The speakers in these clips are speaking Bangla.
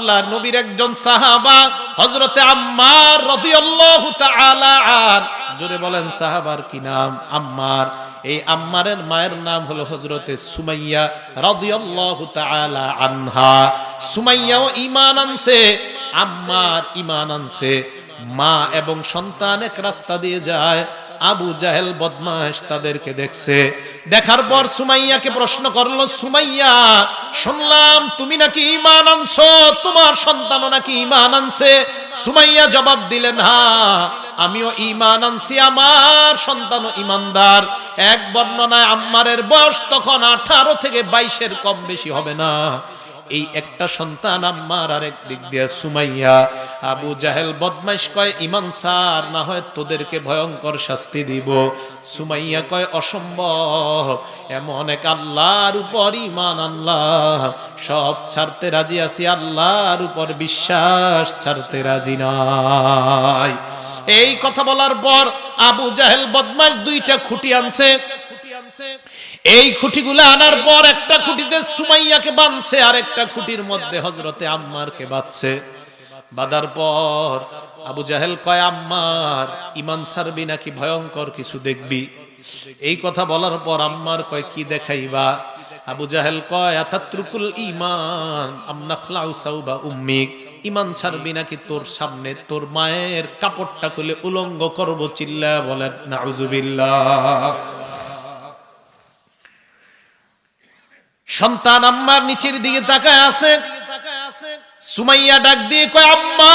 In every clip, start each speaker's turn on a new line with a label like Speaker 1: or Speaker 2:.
Speaker 1: আল্লাহর নবীর একজন সাহাবা, হযরতে আম্মার রাদিয়াল্লাহু তাআলা আন। জোরে বলেন, সাহাবার কি নাম? আম্মার। এই আম্মারের মায়ের নাম হলো হযরতে সুমাইয়া রাদিয়াল্লাহু তাআলা আনহা। সুমাইয়াও ঈমান আনছে, আম্মার ঈমান আনছে। মা এবং সন্তান এক রাস্তা দিয়ে যায় আবু জাহেল বদমাস তাদেরকে দেখছে। দেখার পর সুমাইয়াকে প্রশ্ন করল, সুমাইয়া, শুনলাম তুমি নাকি ইমান আনছো, তোমার সন্তানও নাকি ইমান আনছে? সুমাইয়া জবাব দিলেন, হা, আমিও ইমান আনছি, আমার সন্তানও ইমানদার এক বর্ণনায় আম্মারের বয়স তখন আঠারো থেকে বাইশের কম বেশি হবে না। এই একটা সন্তান আম্মার আরেক দিক দিয়ে সুমাইয়া, আবু জাহেল বদমাইশ কয় ইমান সার না হয় তোদেরকে ভয়ঙ্কর শাস্তি দিব। সুমাইয়া কয়, অসম্ভব, এমন এক আল্লাহর উপর ইমান আল্লাহ সব ছাড়তে রাজি আছি, আল্লাহর উপর বিশ্বাস ছাড়তে রাজি নাই। এই কথা বলার পর আবু জাহেল বদমাইশ দুইটা খুঁটি আনছে। এই খুঁটিগুলো আনার পর একটা খুঁটিতে সুমাইয়াকে বাঁধছে আর একটা খুঁটির মধ্যে হজরতে আম্মারকে বাঁধছে। বাঁধার পর আবু জাহেল কয়, আম্মার ইমান সারবি নাকি? ভয়ঙ্কর কিছু দেখবি। এই কথা বলার পর আম্মার কয়, কি দেখাইবা? আবু জাহেল কয়, আতাত্রুকুল ইমান সাউবা উম্মিক। ইমান ছাড়বি নাকি তোর সামনে? তোর মায়ের কাপড়টা খুলে উলঙ্গ করব চিল্লা বলেন, নাউজুবিল্লাহ। সন্তান আম্মার নিচের দিকে তাকায় আছে। সুমাইয়া ডাক দিয়ে কয়, আম্মার,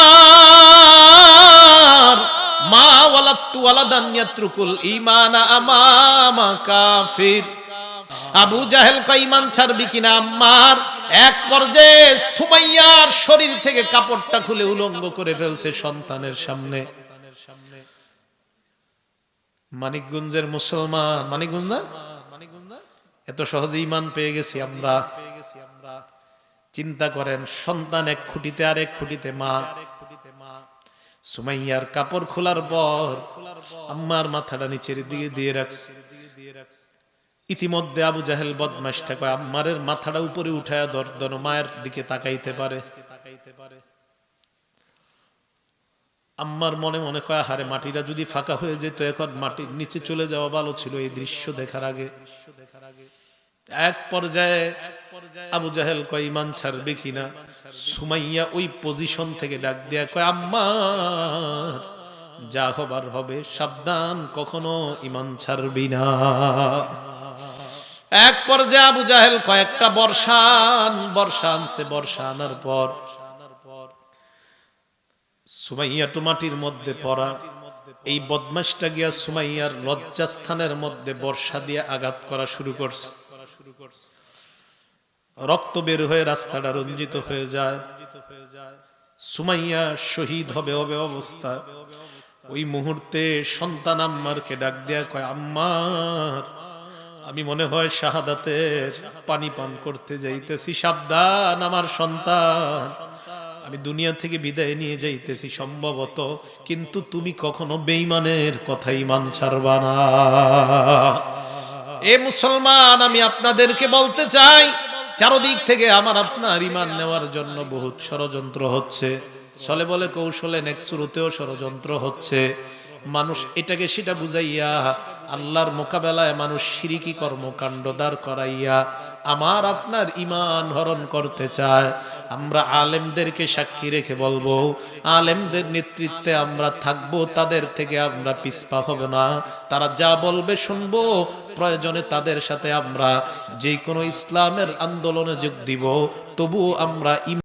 Speaker 1: মা ওয়ালাত্তু ওয়ালাদান ইয়াত্রুকুল ঈমানা আমামা কাফির। আবু জাহেল কয়, ঈমান ছাড়বি কিনা আম্মার? এক পর্যায়ে সুমাইয়ার শরীর থেকে কাপড়টা খুলে উলঙ্গ করে ফেলছে সন্তানের সামনে। মানিকগঞ্জের মুসলমান মানিকগঞ্জ না মানিকগঞ্জ না? এত সহজে ইমান পেয়ে গেছি আমরা। চিন্তা করেন, সন্তান এক খুঁটিতে আর এক খুঁটিতে মা। সুমাইয়ার কাপড় খোলার পর আম্মার মাথাটা নিচের দিকে দিয়ে রাখছে। ইতিমধ্যে আবু জাহেল বদমাসটা কয়, আম্মারের মাথাটা উপরে উঠায় দর্দন মায়ের দিকে তাকাইতে পারে। আম্মার মনে মনে কয় হারে মাটিটা যদি ফাঁকা হয়ে যেত, এখন মাটির নিচে চলে যাওয়া ভালো ছিল এই দৃশ্য দেখার আগে। এক পর্যায়ে আবু জাহেল কয়, ইমান ছাড়বে কিনা সুমাইয়া ওই পজিশন থেকে ডাক দেয়া কয়, আম্মা, যা হবার হবে, সাবধান, কখনো ইমান ছাড়বি না। এক পর্যায়ে আবু জাহেল কয়েকটা বর্ষান, বর্ষা আনছে, বর্ষা আনার পর সুমাইয়া টুমাটির মধ্যে পড়া, এই বদমাসটা গিয়া সুমাইয়ার লজ্জাস্থানের মধ্যে বর্ষা দিয়ে আঘাত করা শুরু করছে। রক্ত বের হয়ে রাস্তাটা রঞ্জিত হয়ে যায়। সুমাইয়া শহীদ হবে হবে অবস্থা। ওই মুহূর্তে সন্তান আম্মারকে ডাক দেয়া কয় আম্মার আমি মনে হয় শাহাদাতের পানি পান করতে যাইতেছি। সাবধান আমার সন্তান। আমি দুনিয়া থেকে বিদায় নিয়ে যাইতেছি সম্ভবত, কিন্তু তুমি কখনো বেইমানের কথাই মান ছাড়বা না। এ মুসলমান, আমি আপনাদেরকে বলতে চাই, চারদিক থেকে আমার আপনার ইমান নেওয়ার জন্য বহুত ষড়যন্ত্র হচ্ছে। চলে বলে কৌশলে নেক্সুরুতেও ষড়যন্ত্র হচ্ছে। মানুষ এটাকে সেটা বুঝাইয়া, আল্লাহর মোকাবেলায় মানুষ সিরিকি কর্মকাণ্ড দাঁড় করাইয়া আমার আপনার ইমান হরণ করতে চায়, আমরা আলেমদেরকে সাক্ষী রেখে বলব, আলেমদের নেতৃত্বে আমরা থাকব, তাদের থেকে আমরা পিসপা হব না। তারা যা বলবে শুনব, প্রয়োজনে তাদের সাথে আমরা যে কোনো ইসলামের আন্দোলনে যোগ দিব, তবুও আমরা